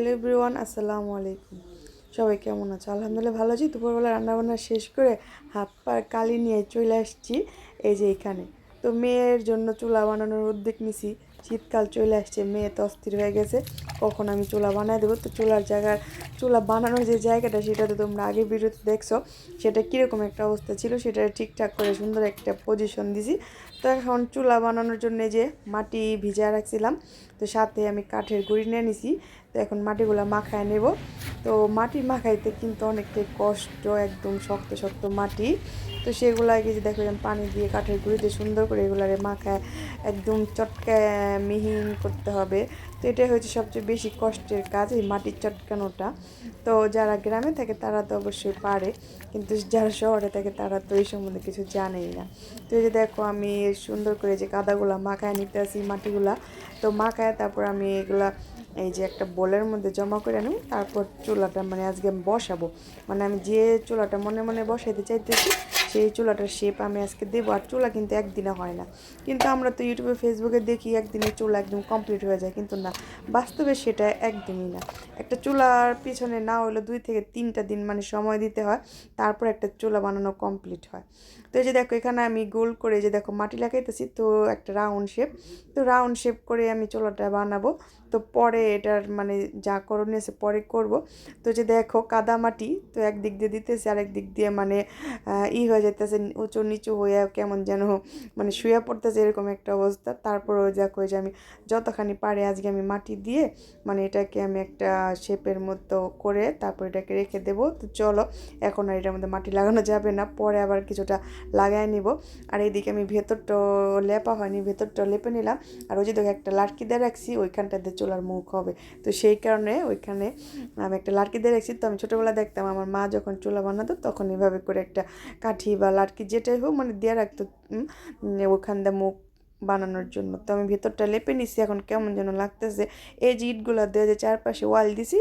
Hello everyone, আসসালামু আলাইকুম। সবাই কেমন আছো? আলহামদুলিল্লাহ ভালো আছি। দুপুরবেলা রান্নাবান্না শেষ করে হাত পার কালি নিয়ে চলে আসছি এই যে এখানে। তো মেয়ের জন্য চুলা বানানোর উদ্যোগ নিছি। শীতকাল চলে আসছে, মেয়ে তো অস্থির হয়ে গেছে। কখন আমি চুলা বানাই দেবো? তো চুলার জায়গার, চুলা বানানোর যে জায়গাটা সেটা তো তোমরা আগে ভিডিওতে দেখছ, সেটা কীরকম একটা অবস্থা ছিল, সেটা ঠিকঠাক করে সুন্দর একটা পজিশন দিছি। তো এখন চুলা বানানোর জন্য যে মাটি ভিজা রাখছিলাম, তো সাথে আমি কাঠের গুঁড়ি নিয়ে নিছি, তো এখন মাটিগুলো মাখায় নেব। তো মাটি মাখাইতে কিন্তু অনেকটাই কষ্ট, একদম শক্ত শক্ত মাটি। তো সেগুলো আগে যে দেখো পানি দিয়ে কাঠের গুঁড়িতে সুন্দর করে এগুলারে মাখায়, একদম চটকায় মিহিন করতে হবে। তো এটাই হচ্ছে সবচেয়ে বেশি কষ্টের কাজ, এই মাটির চটকানোটা। তো যারা গ্রামে থাকে তারা তো অবশ্যই পারে, কিন্তু যারা শহরে থাকে তারা তো এই সম্বন্ধে কিছু জানেই না। তো এই যে দেখো আমি সুন্দর করে যে কাদাগুলা মাখায় নিতে আসি মাটিগুলা, তো মাখায় তারপর আমি এগুলা, এই যে একটা বোলের মধ্যে জমা করে আনি, তারপর চুলাটা মানে আজকে আমি বসাবো। মানে আমি যে চুলাটা মনে মনে বসাইতে চাইতেছি সেই চুলাটার শেপ আমি আজকে দেবো আর চুলা কিন্তু একদিনে হয় না। কিন্তু আমরা তো ইউটিউবে ফেসবুকে দেখি একদিনে চুলা একদম কমপ্লিট হয়ে যায়, কিন্তু না, বাস্তবে সেটা একদিনই না। একটা চুলার পিছনে না হলে দুই থেকে তিনটা দিন মানে সময় দিতে হয়, তারপর একটা চুলা বানানো কমপ্লিট হয়। তো এই যে দেখো, এখানে আমি গোল করে যে দেখো, মাটি লাগাইতেছি, তো একটা রাউন্ড শেপ তো রাউন্ড শেপ করে আমি চুলাটা বানাবো। তো পরে এটার মানে যা করণীয় আছে পরে করব। তো যে দেখো, কাদা মাটি, তো একদিক দিয়ে দিতেছে আরেক দিক দিয়ে মানে ই হয়ে যেতেছে উঁচু নিচু হয়ে কেমন যেন মানে শুয়ে পড়তেছে এরকম একটা অবস্থা। তারপর ওই তারপরেও দেখো যে আমি যতখানি পারে আজকে আমি মাটি দিয়ে মানে এটাকে আমি একটা শেপের মতো করে তারপর এটাকে রেখে দেবো। তো চলো, এখন আর এটার মধ্যে মাটি লাগানো যাবে না, পরে আবার কিছুটা লাগাই নিব। আর এইদিকে আমি ভেতরটা লেপা হয়নি, ভেতরটা লেপে নিলাম। আর ওই যে দেখো একটা লাটকি দিয়ে রাখছি, ওইখানটাতে চুলার মুখ হবে। তো সেই কারণে ওইখানে আমি একটা লাটকি দিয়ে রাখছি। তো আমি ছোটোবেলা দেখতাম আমার মা যখন চুলা বানাতো, তখন এভাবে করে একটা কাঠি বা লাটকি যেটাই হোক মানে দিয়ে রাখতো ওখান দিয়ে মুখ বানানোর জন্য। তো আমি ভেতরটা লেপে নিছি, এখন কেমন যেন লাগতেছে। এই যে ইটগুলো দিয়ে যে চারপাশে ওয়াল দিছি,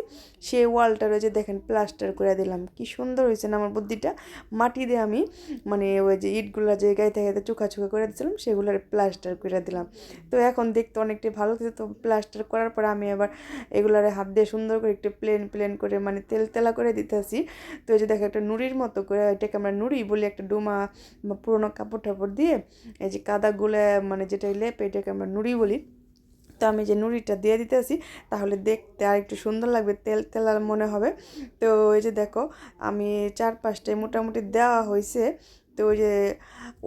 সেই ওয়ালটার ওই যে দেখেন প্লাস্টার করে দিলাম। কি সুন্দর হয়েছে না আমার বুদ্ধিটা। মাটি দিয়ে আমি মানে ওই যে ইটগুলো যে গাইতে গাইতে চোখা চোখা করে দিয়েছিলাম সেগুলোর প্লাস্টার করে দিলাম। তো এখন দেখতে অনেকটাই ভালো লাগছে তো প্লাস্টার করার পর আমি আবার এগুলার হাত দিয়ে সুন্দর করে একটু প্লেন প্লেন করে মানে তেল তেলা করে দিতেছি। তো এই যে দেখো একটা নুড়ির মতো করে, এটাকে আমরা নুড়ি বলি, একটা ডোমা পুরোনো কাপড় টাপড় দিয়ে, এই যে কাদাগুলো মানে যেটা লেপে এটাকে আমরা নুড়ি বলি। তো আমি যে নুড়িটা দিয়ে দিতেছি, তাহলে দেখতে আর একটু সুন্দর লাগবে, তেল তেলার মনে হবে। তো ওই যে দেখো, আমি চার পাঁচটায় মোটামুটি দেওয়া হয়েছে তো ওই যে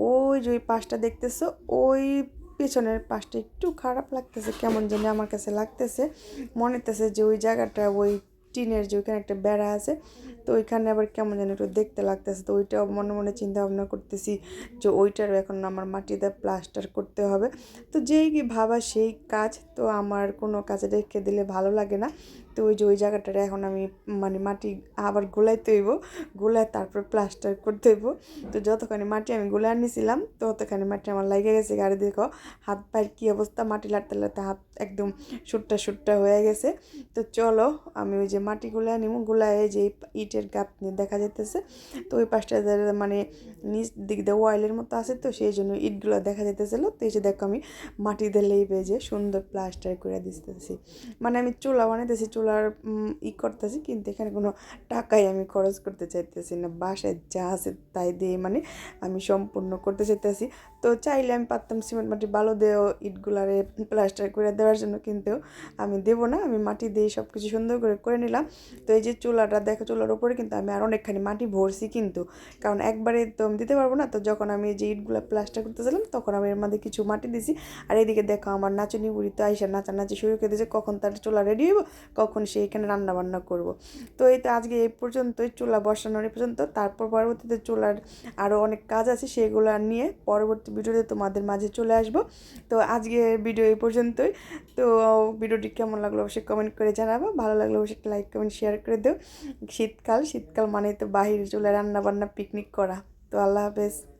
ওই যে ওই পাশটা দেখতেছো, ওই পেছনের পাশটা একটু খারাপ লাগতেছে, কেমন জানি আমার কাছে লাগতেছে। মনে হতেছে যে ওই জায়গাটা ওই টিনের যে ওইখানে একটা বেড়া আছে, তো ওইখানে আবার কেমন যেন একটু দেখতে লাগতেছে। তো ওইটাও মনে মনে চিন্তা ভাবনা করতেছি যে ওইটারও এখন আমার মাটিতে প্লাস্টার করতে হবে। তো যেই কি ভাবা সেই কাজ, তো আমার কোনো কাজে রেখে দিলে ভালো লাগে না। তো ওই যে ওই জায়গাটারে এখন আমি মানে মাটি আবার গোলাইতে হইব গোলায় তারপর প্লাস্টার করতে হইব। তো যতখানি মাটি আমি গোলায় নিয়েছিলাম ততখানি মাটি আমার লাগে গেছে। গাড়ি দেখো, হাত পায়ের কী অবস্থা? মাটি লাটতে লাটতে হাত একদম সুট্টা সুট্টা হয়ে গেছে। তো চলো, আমি ওই যে মাটি গুলায় নিব গুলায় যে ইটের গাপ নিয়ে দেখা যেতেছে তো ওই পাশটা মানে নিচ দিক দিয়ে ওয়াইলের মতো আছে তো, সেই জন্য ইটগুলো দেখা যেতেছিলো তো এই যে দেখো আমি মাটি লেবে যে সুন্দর প্লাস্টার করে দিতেছি। মানে আমি চুলা বানাইতেছি চুলার ই করতেছি, কিন্তু এখানে কোনো টাকাই আমি খরচ করতে চাইতেছি না। বাসায় যা আছে তাই দিয়ে মানে আমি সম্পূর্ণ করতে চাইতেছি। তো চাইলে আমি পারতাম সিমেন্ট মাটি ভালো দিয়েও ইটগুলারে প্লাস্টার করে দেওয়ার জন্য, কিন্তু আমি দেবো না। আমি মাটি দিয়ে সব কিছু সুন্দর করে করে নিলাম। তো এই যে চুলাটা দেখো, চুলার ওপরে কিন্তু আমি আর অনেকখানি মাটি ভরছি কিন্তু। কারণ একবারে তো দিতে পারব না, তো যখন আমি যে ইটগুলো প্লাস্টার করতেছিলাম, তখন আমি এর মধ্যে কিছু মাটি দিছি। আর এদিকে দেখো আমার নাচনি বুড়ি তো আইসা নাচানাচি শুরু করে দিয়েছে, কখন তার চুলা রেডি হইব, কখন সে এখানে রান্না বান্না করব। তো এই তো আজকে এই পর্যন্তই, চুলা বসানোর এই পর্যন্ত। তারপর পরবর্তীতে চুলার আরও অনেক কাজ আছে সেগুলো নিয়ে পরবর্তী ভিডিওতে তোমাদের মাঝে চলে আসব। তো আজকে ভিডিও এই পর্যন্তই। তো ভিডিওটি কেমন লাগল অবশ্যই কমেন্ট করে জানাব। ভালো লাগল অবশ্যই লাইক কমেন্ট শেয়ার করে দেও। শীতকাল শীতকাল মানে তো বাহির চলে রান্না বান্না পিকনিক করা। তো আল্লাহ হাফেজ।